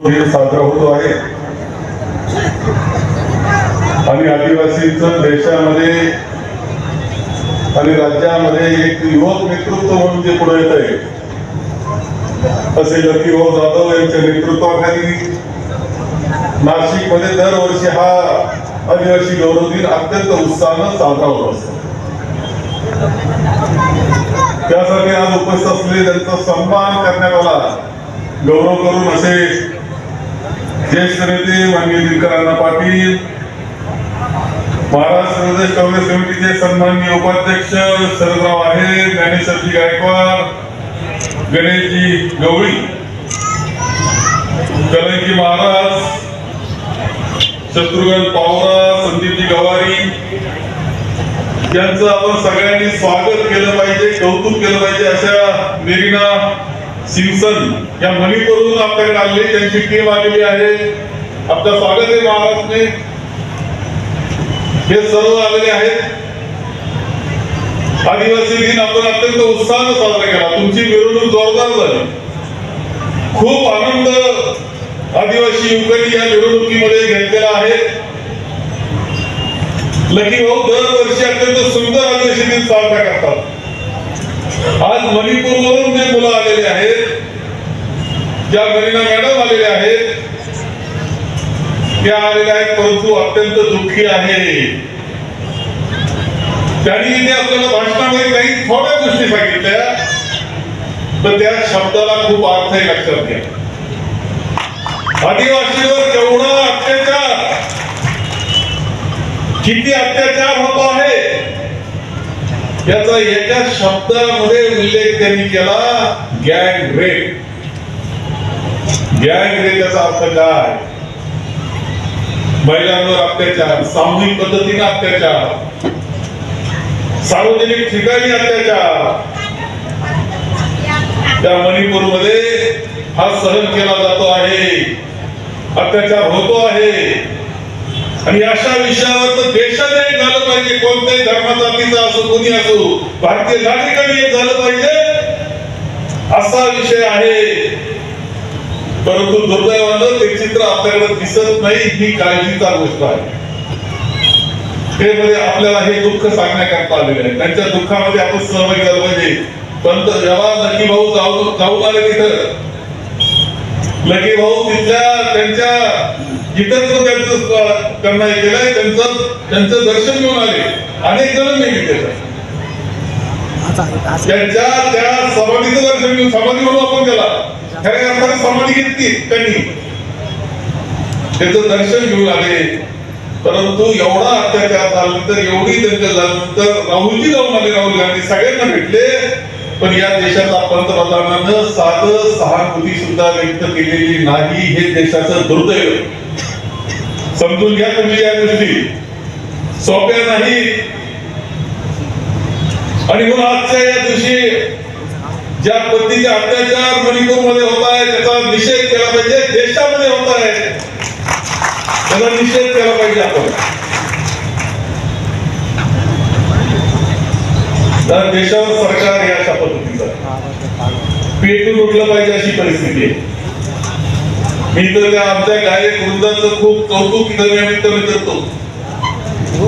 साजरा होतो आहे. आणि आदिवासींचं देशामध्ये आणि राज्यामध्ये एक युवक नेतृत्व म्हणून जे पुढे येत आहे असे लकीभाऊ जाधव यांच्या नेतृत्वाखाली नाशिकमध्ये दरवर्षी हा आदिवासी गौरव दिन अत्यंत उत्साहानं साजरा होत असतो. त्यासाठी आज उपस्थित असलेले त्यांचा सन्मान करण्यात आला. गौरव करून असे ज्येष्ठ नेते माननीय दिनकरांना पाटील महाराष्ट्र प्रदेश काँग्रेस कमिटीचे सन्माननीय उपाध्यक्ष शरदराव आहे ज्ञानेश्वरजी गायकवाड गणेशजी गवळी कलंकी महाराज शत्रुघ्न पावरा संदीपजी गवारी यांचं आपण सगळ्यांनी स्वागत केलं पाहिजे कौतुक केलं पाहिजे अशा मेरीना सिमसन या मणिपूरहून आपल्याकडे आले त्यांची टीम आलेली आहे. आपलं स्वागत आहे महाराजने हे सर्व आलेले आहेत. आदिवासी दिन आपण अत्यंत उत्साहानं साजरा केला. तुमची मिरवणूक जोरदार झाली. खूप आनंद आदिवासी युवकांनी या मिरवणुकीमध्ये घेतलेला आहे. लकी भाऊ दरवर्षी अत्यंत सुंदर आदिवासी दिन साजरा करतात. आज मणिपूरवरून जे मुलं ज्या मुलींना मॅडम आलेल्या आहेत त्या आलेल्या आहेत परंतु अत्यंत दुःखी आहे. त्यांनी इथे आपल्याला भाषणामध्ये काही थोड्या गोष्टी सांगितल्या तर त्या शब्दाला खूप अर्थ आहे लक्षात घ्या. आदिवासीवर केवढा अत्याचार किती अत्याचार होतो आहे याचा एका शब्दामध्ये उल्लेख त्यांनी केला गँग रेप. गँग रेप याचा अर्थ काय? महिलांवर अत्याचार सामूहिक पद्धतीने अत्याचार सार्वजनिक ठिकाणी अत्याचार. त्या मणिपूरमध्ये हा सहन केला जातो आहे. अत्याचार होतो आहे. आणि अशा विषयावर तर देशाने एक झालं पाहिजे. कोणत्याही धर्मा जातीचा असो कोणी असो भारतीय नागरिकांनी एक झालं पाहिजे. असा विषय आहे. परंतु दुर्दैवानं ते चित्र आपल्याकडे दिसत नाही ही काळजीचा गोष्ट आहे. ते मध्ये आपल्याला हे दुःख सांगण्याकरता आलेले आहे. त्यांच्या दुःखामध्ये आपण सहभागी झालं पाहिजे. पंत जेव्हा लकी भाऊ जाऊन जाऊन आले तिथं लकी भाऊ तिथल्या त्यांच्या तो त्यांचं त्यांना हे केलंय त्यांचं त्यांचं दर्शन घेऊन आले. अनेक जण मी तिथे. त्यांच्या त्या समाधीचं दर्शन घेऊन समाधी म्हणून आपण त्याला खऱ्या अर्थाने समाधी घेतली त्यांनी. त्याचं दर्शन घेऊन आले परंतु एवढा अत्याचार झाल्यानंतर एवढी दंगल झाल्यानंतर राहुलजी जाऊन आले. राहुल गांधी सगळ्यांना भेटले. पण या देशाला पंतप्रधानानं साध सहानुभूती सुद्धा व्यक्त केलेली नाही हे देशाचं दुर्दैव. समजून घ्या तुम्ही या गोष्टी. सोप्या नाही. आणि म्हणून आजच्या या दिवशी ज्या पद्धतीचे अत्याचार मणिपूरमध्ये होत आहे त्याचा निषेध केला पाहिजे देशामध्ये होत आहे. त्याचा निषेध केला पाहिजे आपण. तर देशावर सरकार या अशा पद्धतीचा. पेटून उठलं पाहिजे अशी परिस्थिती आहे. मी तर त्या आमच्या गायक वृंदाचं खूप कौतुक इथं निमित्ताने करतो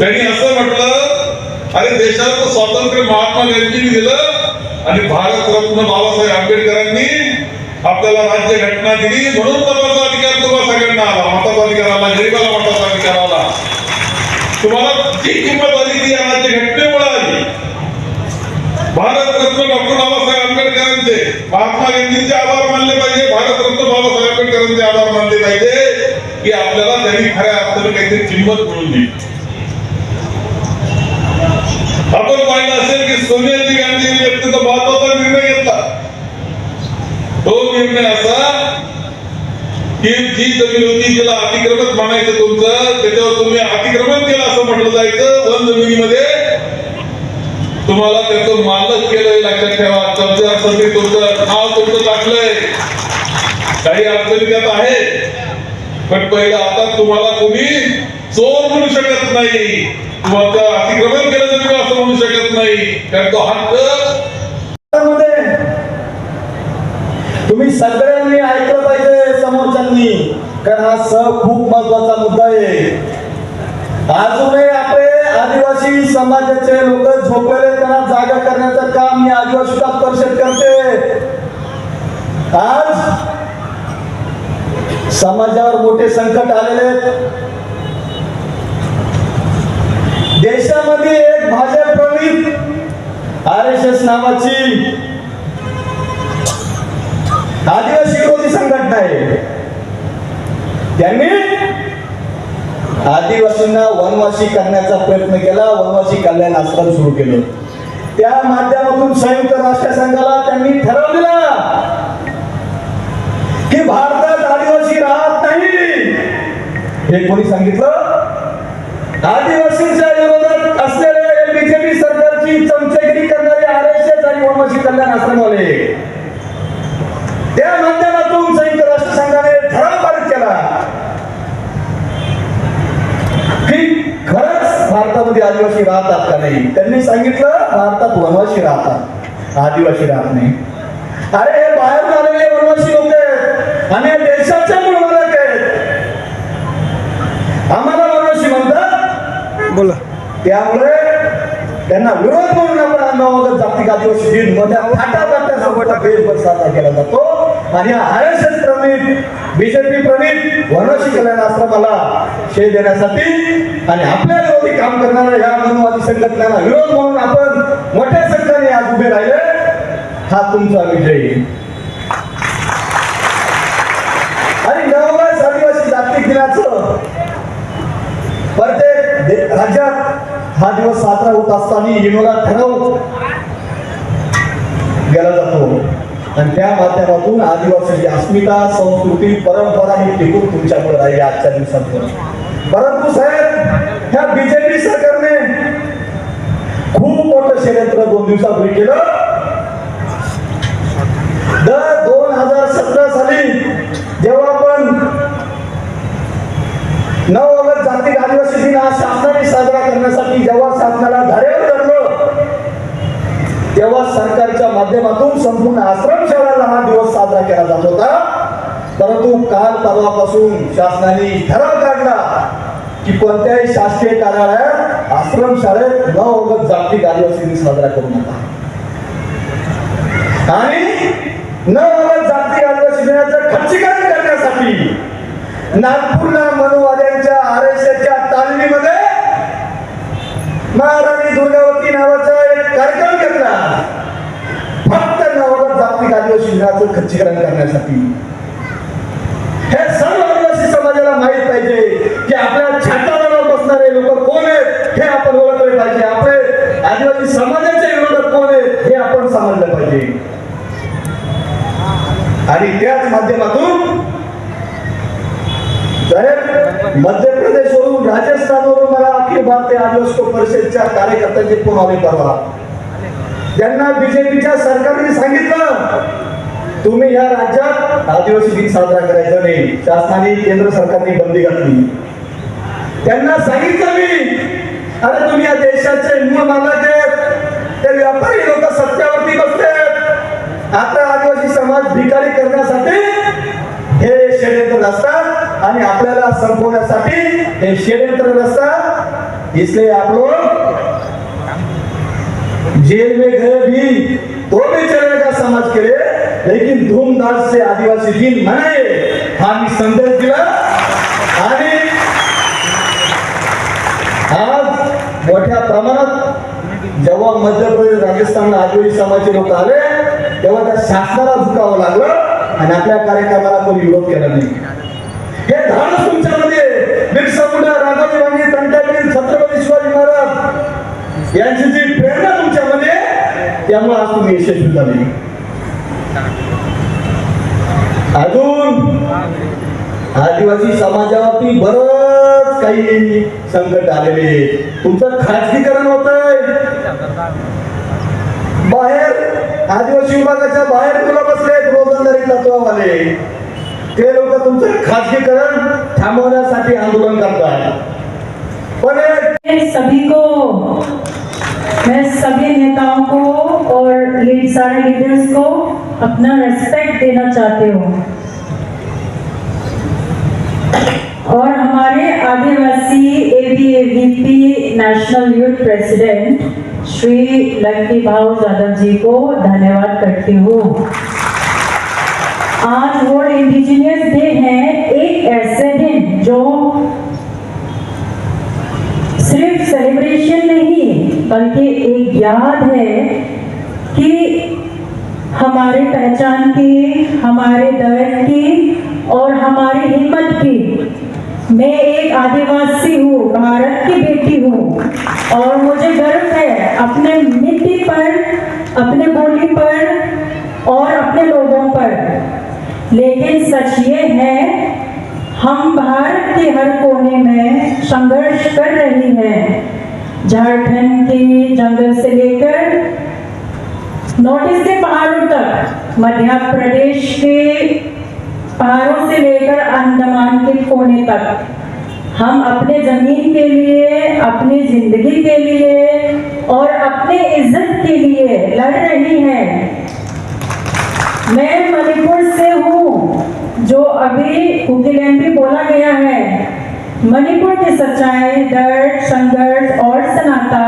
त्यांनी असं म्हटलं अरे देशाचं स्वातंत्र्य महात्मा गांधींनी दिलं आणि भारतरत्न बाबासाहेब आंबेडकरांनी आपल्याला राज्य घटना दिली. म्हणून मताचा अधिकार तुम्हाला सगळ्यांना आला. मताचा अधिकार आला गरीबाला मताचा अधिकार आला. तुम्हाला जी किंमत आली ती या राज्य घटनेमुळे आली. भारतरत्न डॉक्टर बाबासाहेब आंबेडकरांचे महात्मा गांधींचे आभार मानले पाहिजे. भारतरत्न बाबासाहेब आंबेडकरांचे आभार मानले पाहिजे की आपल्याला त्यांनी खऱ्या अर्थाने काहीतरी किंमत मिळून दिली आपण पाहिलं असेल की सोनियाजी गांधी अत्यंत महत्त्वाचा निर्णय घेतला. तो निर्णय असा की जी जमीन होती तिला अतिक्रमण म्हणायचं तुमचं त्याच्यावर तुम्ही अतिक्रमण केलं असं म्हटलं जायचं. वन जमिनीमध्ये तुम्हाला त्याचं मालक केलंय लक्षात ठेवा. कब्जासाठी तुमचं नाव तुमचं टाकलंय. काही अडचणी त्यात आहे पण पहिलं आता तुम्हाला कोणी चोर म्हणू शकत नाही. तुम्हाला अतिक्रमण केलं तर तुम्ही असं म्हणू शकत नाही कारण तो हक्क तुम्ही सगळ्यांनी ऐकलं पाहिजे समोरच्यांनी कारण हा सह खूप महत्त्वाचा मुद्दा आहे अजूनही आपले आदिवासी समाजाचे लोक झोपलेले त्यांना जागा करण्याचं काम मी आदिवासी विकास परिषद करते आज समाजावर मोठे संकट आलेले आहेत. देशामध्ये एक Bhajap Praveen R S S नावाची आदिवासी विरोधी संघटना आहे. त्यांनी आदिवासींना वनवासी करण्याचा प्रयत्न केला वनवासी कल्याण आश्रम सुरू केलं. त्या माध्यमातून संयुक्त राष्ट्र संघाला त्यांनी ठरवलेला की भारतात आदिवासी राहत नाही. हे कोणी सांगितलं? आदिवासींच्या विरोधात बीजेपी सरकारची चमचेगिरी करणारे आर एस एस आणि वनवासी कल्याण आश्रमवाले. त्या माध्यमातून संयुक्त राष्ट्र संघाने ठराव पारित केला. की खरंच भारतामध्ये आदिवासी राहतात का नाही? त्यांनी सांगितलं भारतात वनवासी राहतात. आदिवासी राहत नाही. अरे हे बाहेरून आलेले वनवासी लोक आहेत. आणि या देशाचे मूळ मालक आहेत आम्हाला वनवासी म्हणतात बोला. त्यामुळे त्यांना विरोध म्हणून आपण अन्नवागत जागतिक आदिवासी दिन मोठ्या थाटामाटात देशभर साजरा केला जातो. आणि आर एस एस प्रणित बीजेपी प्रणित वनवासी कल्याण आश्रमाला शे देण्यासाठी आणि आपल्या विरोधी काम करणाऱ्या या मनवादी संघटनांना विरोध म्हणून आपण मोठ्या संख्येने आज उभे राहिले. हा तुमचा विजय. आणि नववास आदिवासी जागतिक दिनाचं राज्यात हा दिवस साजरा होत असताना इनोला ठरव गेला जातो. आणि त्या माध्यमातून आदिवासीची अस्मिता संस्कृती परंपरा ही टिकून तुमच्याकडे राहिली आजच्या दिवसात परंतु साहेब ह्या बीजेपी सरकारने खूप मोठं षडयंत्र दोन दिवसापूर्वी केलं. दर दोन हजार सतरा साली जेव्हा आपण नऊ ऑगस्ट जागतिक आदिवासी दिन हा शासनाने साजरा करण्यासाठी जेव्हा शासनाला धारेवर धरलं तेव्हा सरकारच्या संपूर्ण आश्रम शाळेला हा दिवस साजरा केला जात होता. परंतु काल परवापासून शासनाने ठराव काढला की कोणत्याही शासकीय कार्यालयात आश्रमशाळेत न ऑगस्ट जागतिक आदिवासी दिन साजरा करू नका. आणि न ऑगस्ट जागतिक आदिवासी दिनाचं खच्चीकरण करण्यासाठी नागपूरला मनुवाद्यांच्या आर एस एसच्या तालमीमध्ये महाराणी दुर्गावती नावाचा एक कार्यक्रम घेतला. जागतिक खच्चीकरण करण्यासाठी. हे सर्व आदिवासी समाजाला माहीत पाहिजे की आपल्या छाताला बसणारे लोक कोण आहेत हे आपण ओळखले पाहिजे. आपले आदिवासी समाजाचे विरोधक कोण आहेत हे आपण समजलं पाहिजे. आणि त्याच माध्यमातून साहेब मध्य प्रदेशवरून राजस्थानवरून मला अखिल भारतीय आदिवासी परिषदच्या कार्यकर्त्यांचे फोन आले परवा. त्यांना बीजेपीच्या सरकारने सांगितलं तुम्ही या राज्यात आदिवासी दिन साजरा करायचा नाही. शासनाने केंद्र सरकारने बंदी घातली. त्यांना सांगितलं मी अरे तुम्ही या देशाचे मूळ मालक आहेत ते व्यापारी लोक सत्यावरती बसतात. आता आदिवासी समाज भिकारी करण्यासाठी हे षडयंत्र असतात आणि आपल्याला संपवण्यासाठी हे षडयंत्र नसतात इसलिए आप लोग जेल में गए भी तो भी चलेगा समाज के लिए लेकिन धूमधाम से आदिवासी दिन मनाए। हा मी संदेश दिला। आणि आज मोठ्या प्रमाणात जेव्हा मध्य प्रदेश राजस्थानला आदिवासी समाजाचे लोक आले तेव्हा त्या शासनाला झुकावं लागलं आणि आपल्या कार्यक्रमाला कोणी विरोध केला नाही. हे धाडस तुमच्यामध्ये. बिरसा मुंडा राघोजी गांधी तंटावीर छत्रपती शिवाजी महाराज यांची जी प्रेरणा तुमच्यामध्ये त्यामुळे आज तुम्ही यशस्वी झाले. अजून आदिवासी समाजावरती बरच काही संकट आलेले तुमचं खाजगीकरण होत बाहेर आदिवासी विभागाच्या बाहेर तुला बसले रोजंदारी तत्वावाले. ते लोक तुमचं खाजगीकरण थांबवण्यासाठी आंदोलन करतात पण सभी को मैं सभी नेताओं को और सारे लीडर्स को अपना रेस्पेक्ट देना चाहते हूँ। और हमारे आदिवासी ABAVP national youth president Shri Lucky Bhav Yadav ji को धन्यवाद करती हूँ। आज वर्ल्ड इंडिजिनियस डे है, एक ऐसे दिन जो सिर्फ़ सेलिब्रेशन बल्कि एक याद है कि हमारे पहचान की, हमारे दर्द की और हमारी हिम्मत की। मैं एक आदिवासी हूँ, भारत की बेटी हूँ और मुझे गर्व है अपने मिट्टी पर, अपने बोली पर और अपने लोगों पर। लेकिन सच ये है, हम भारत के हर कोने में संघर्ष कर रही हैं। झारखंड के जंगल से लेकर नॉर्थ ईस्ट के पहाड़ों तक, मध्य प्रदेश के पहाड़ों से लेकर अंडमान के कोने तक। हम अपने ज़मीन के लिए, अपनी ज़िंदगी के लिए और अपने इज़्ज़त के लिए लड़ रही हैं। मैं मणिपुर से हूँ, जो अभी कुकीलैंड भी बोला गया है। मणिपुर की सच्चाई, दर्द, संघर्ष और सनाता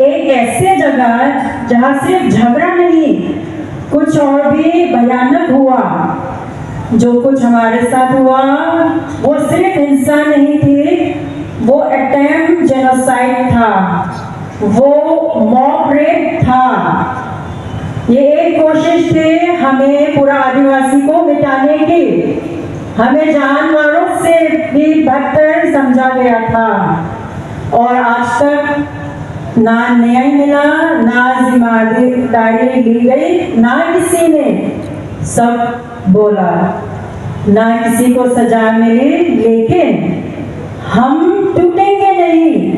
एक ऐसे जगह जहाँ सिर्फ़ झगड़ा नहीं, कुछ और भी भयानक हुआ। जो कुछ हमारे साथ हुआ, वो सिर्फ़ हिंसा नहीं थी, वो अटेम्प्ट जेनोसाइड था, वो मॉब रेप था। ये एक कोशिश थी हमें पूरा आदिवासी को मिटाने की। हमें जानवरों से भी बदतर समझा गया था। और आज तक ना न्याय मिला, ना ज़िम्मेदारी ली गई, ना किसी ने सब बोला। ना किसी को सजा मिली, लेकिन हम टूटेंगे नहीं।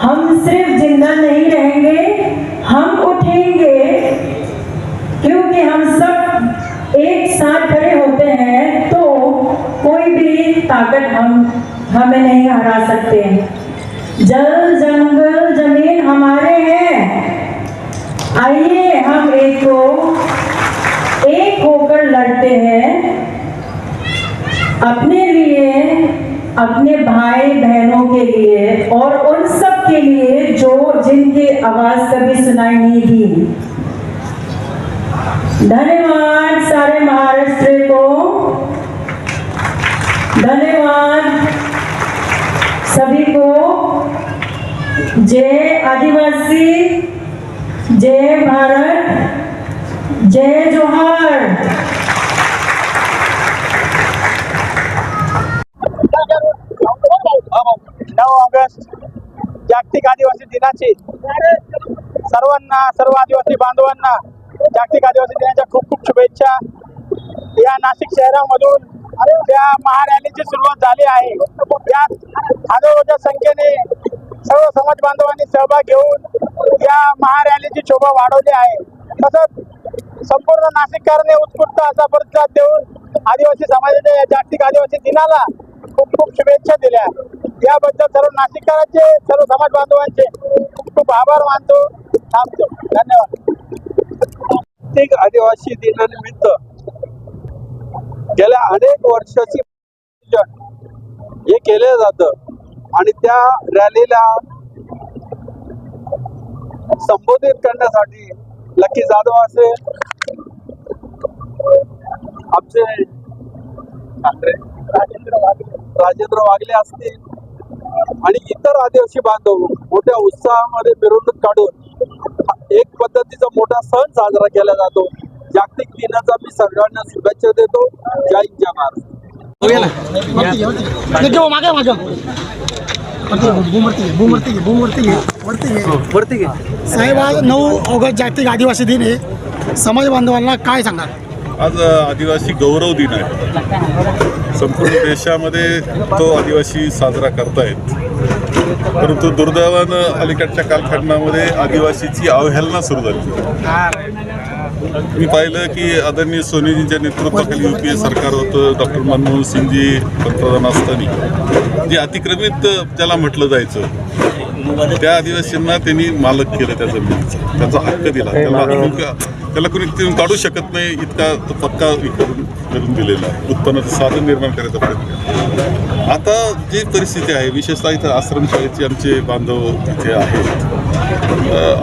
हम सिर्फ़ ज़िंदा नहीं रहेंगे भी ताकत हम, हमें नहीं हरा सकते। जल, जंगल, ज़मीन हमारे हैं। आइए हम एक को, एक होकर लड़ते हैं। अपने लिए, अपने भाई बहनों के लिए और उन सब के लिए जो जिनकी आवाज़ कभी सुनाई नहीं दी। धन्यवाद सारे महाराष्ट्र को। धन्यवाद। सभी को जय आदिवासी, जय भारत, जय जोहार। ऑगस्ट जागतिक आदिवासी दिनाची. सर्वांना, सर्व आदिवासी बांधवांना जागतिक आदिवासी दिनाच्या खूप खूप शुभेच्छा. या नाशिक शहरामधून त्या महारॅलीची सुरुवात झाली आहे. त्यात हजारोच्या संख्येने सर्व समाज बांधवांनी सहभाग घेऊन या महारॅलीची शोभा वाढवली आहे. तसंच संपूर्ण नाशिककरांनी उत्स्फूर्त असा प्रतिसाद देऊन आदिवासी समाजाच्या जागतिक आदिवासी दिनाला खूप खूप शुभेच्छा दिल्या. याबद्दल सर्व नाशिककरांचे सर्व समाज बांधवांचे खूप खूप आभार मानतो. थांबतो. धन्यवाद. जागतिक आदिवासी दिनानिमित्त गेल्या अनेक वर्षाची हे केलं जातं. आणि त्या रॅलीला संबोधित करण्यासाठी लकी जाधव असे आमचे राजेंद्र वागले असतील आणि इतर आदिवासी बांधव मोठ्या उत्साहामध्ये मिरवणूक काढून एक पद्धतीचा मोठा सण साजरा केला जातो. जागतिक दिनाचा मी सगळ्यांना शुभेच्छा देतो. जय हिंद जय महाराष्ट्र साहेब आज नऊ ऑगस्ट जागतिक आदिवासी दिन आहे. समाज बांधवांना काय सांगाल? आज आदिवासी गौरव दिन आहे. संपूर्ण देशामध्ये तो आदिवासी साजरा करतायत. परंतु दुर्दैवानं अलीकडच्या कालखंडामध्ये आदिवासीची अवहेलना सुरू झाली. मी पाहिलं की आदरणीय सोनीजींच्या नेतृत्वाखाली यू पी ए सरकार होतं डॉक्टर मनमोहन सिंगजी पंतप्रधान असताना. जे अतिक्रमित त्याला म्हटलं जायचं त्या आदिवासींना त्यांनी मालक केलं त्या जमिनीचा. त्याचा हक्क दिला. त्याला त्याला कोणी तिथून काढू शकत नाही इतका तो पक्का करून दिलेलं आहे. उत्पन्नाचं साधन निर्माण करायचा प्रयत्न आता जी परिस्थिती आहे विशेषतः इथं आश्रमशाळेचे आमचे बांधव तिथे आहेत.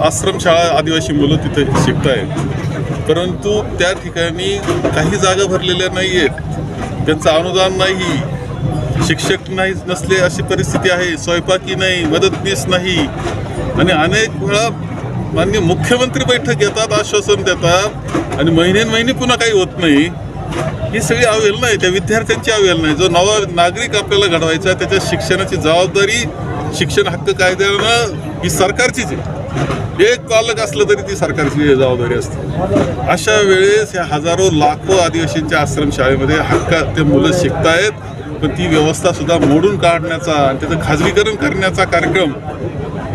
आश्रमशाळा आदिवासी मुलं तिथे शिकत आहेत परंतु त्या ठिकाणी काही जागा भरलेल्या नाही आहेत त्यांचं अनुदान नाही. शिक्षक नाही नसले अशी परिस्थिती आहे. स्वयंपाकी नाही मदतनीस नाही. आणि अनेक वेळा माननीय मुख्यमंत्री बैठक घेतात आश्वासन देतात आणि महिन्यान महिने पुन्हा काही होत नाही. ही सगळी अवहेलना आहे. त्या विद्यार्थ्यांची अवहेलना आहे. जो नवा नागरिक आपल्याला घडवायचा त्याच्या शिक्षणाची जबाबदारी शिक्षण हक्क कायद्यानं ही सरकारचीच आहे. एक पालक असलं तरी ती सरकारची जबाबदारी असते. अशा वेळेस ह्या हजारो लाखो आदिवासींच्या आश्रमशाळेमध्ये हक्का ते मुलं शिकतायत पण ती व्यवस्था सुद्धा मोडून काढण्याचा आणि त्याचं खाजगीकरण करण्याचा कार्यक्रम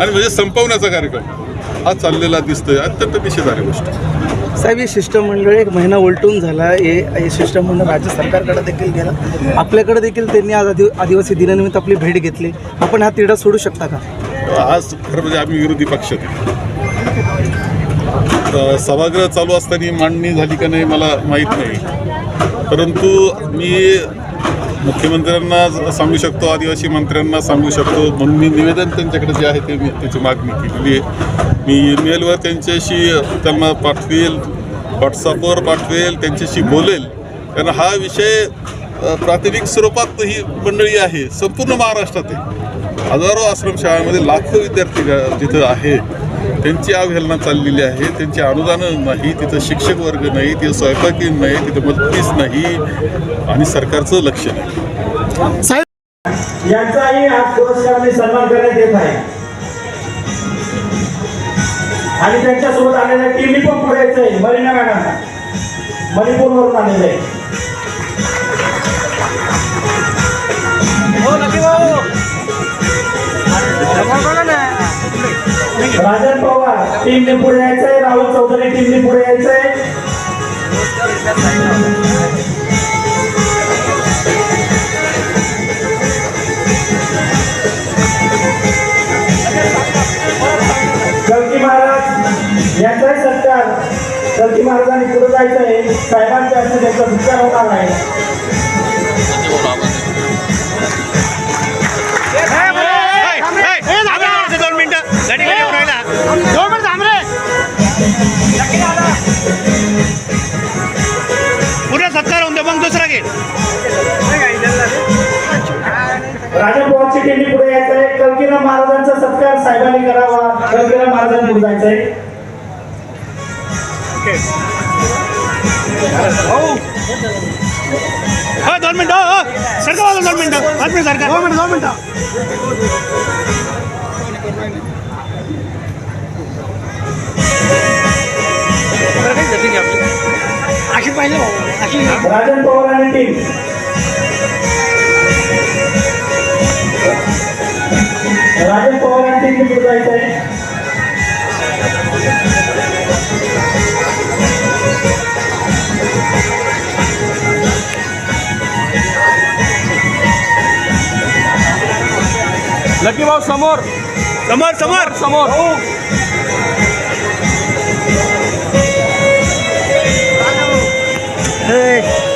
आणि म्हणजे संपवण्याचा कार्यक्रम हा चाललेला दिसतोय. अत्यंत निषेधारी गोष्ट. साहेब हे शिष्टमंडळ एक महिना उलटून झाला. हे शिष्टमंडळ राज्य सरकारकडे देखील गेलं. आपल्याकडे देखील त्यांनी आज आदि आदिवासी दिनानिमित्त आपली भेट घेतली. आपण हा तिढा सोडू शकता का? आज खरं म्हणजे आम्ही विरोधी पक्षात सभागृह चालू असताना मांडणी झाली का नाही मला माहीत नाही. परंतु मी मुख्यमंत्र्यांना सांगू शकतो आदिवासी मंत्र्यांना सांगू शकतो. म्हणून मी निवेदन त्यांच्याकडे जे आहे ते मी त्याची मागणी केलेली आहे. मी ईमेलवर त्यांच्याशी त्यांना पाठवेल व्हॉट्सअपवर पाठवेल त्यांच्याशी बोलेल. कारण हा विषय प्राथमिक स्वरूपात ही मंडळी आहे संपूर्ण महाराष्ट्रात आहे. हजारो आश्रमशाळांमध्ये लाखो विद्यार्थी जिथं आहे त्यांची अवहेलना चाललेली आहे त्यांची अनुदानं नाही तिथं शिक्षक वर्ग नाही तिथं स्वयंपाकी नाही तिथं मदतीस नाही आणि सरकारचं लक्ष नाही. साहेब यांचाही आज पुरस्काराने सन्मान करण्यात येत आहे. आणि त्यांच्यासोबत आलेल्या टीमनी पण पुढे यायचं आहे मरीना मॅडम मणिपूरवरून आलेले आहे. राजन पवार टीमने पुढे यायचंय. राहुल चौधरी टीमने पुढे यायचंय. कल्की महाराज यांचाही सत्कार. कल्की महाराजांनी पुढे जायचंय. साहेबांच्या हस्ते त्यांचा सत्कार होणार आहे. महाराजांनी पुढे जायचं आहे हो दोन मिनिटं हो हो. सरका वाला दोन मिनिटं पाच मिनिट सरका दोन मिनिट दोन मिनिटं अशी पाहिजे भाऊ अशी राजन पवार आणि टीम राजन पवार आणि टीमनी पुढे जायचं आहे लकी भाऊ समोर. समोर समोर. समोर Hey.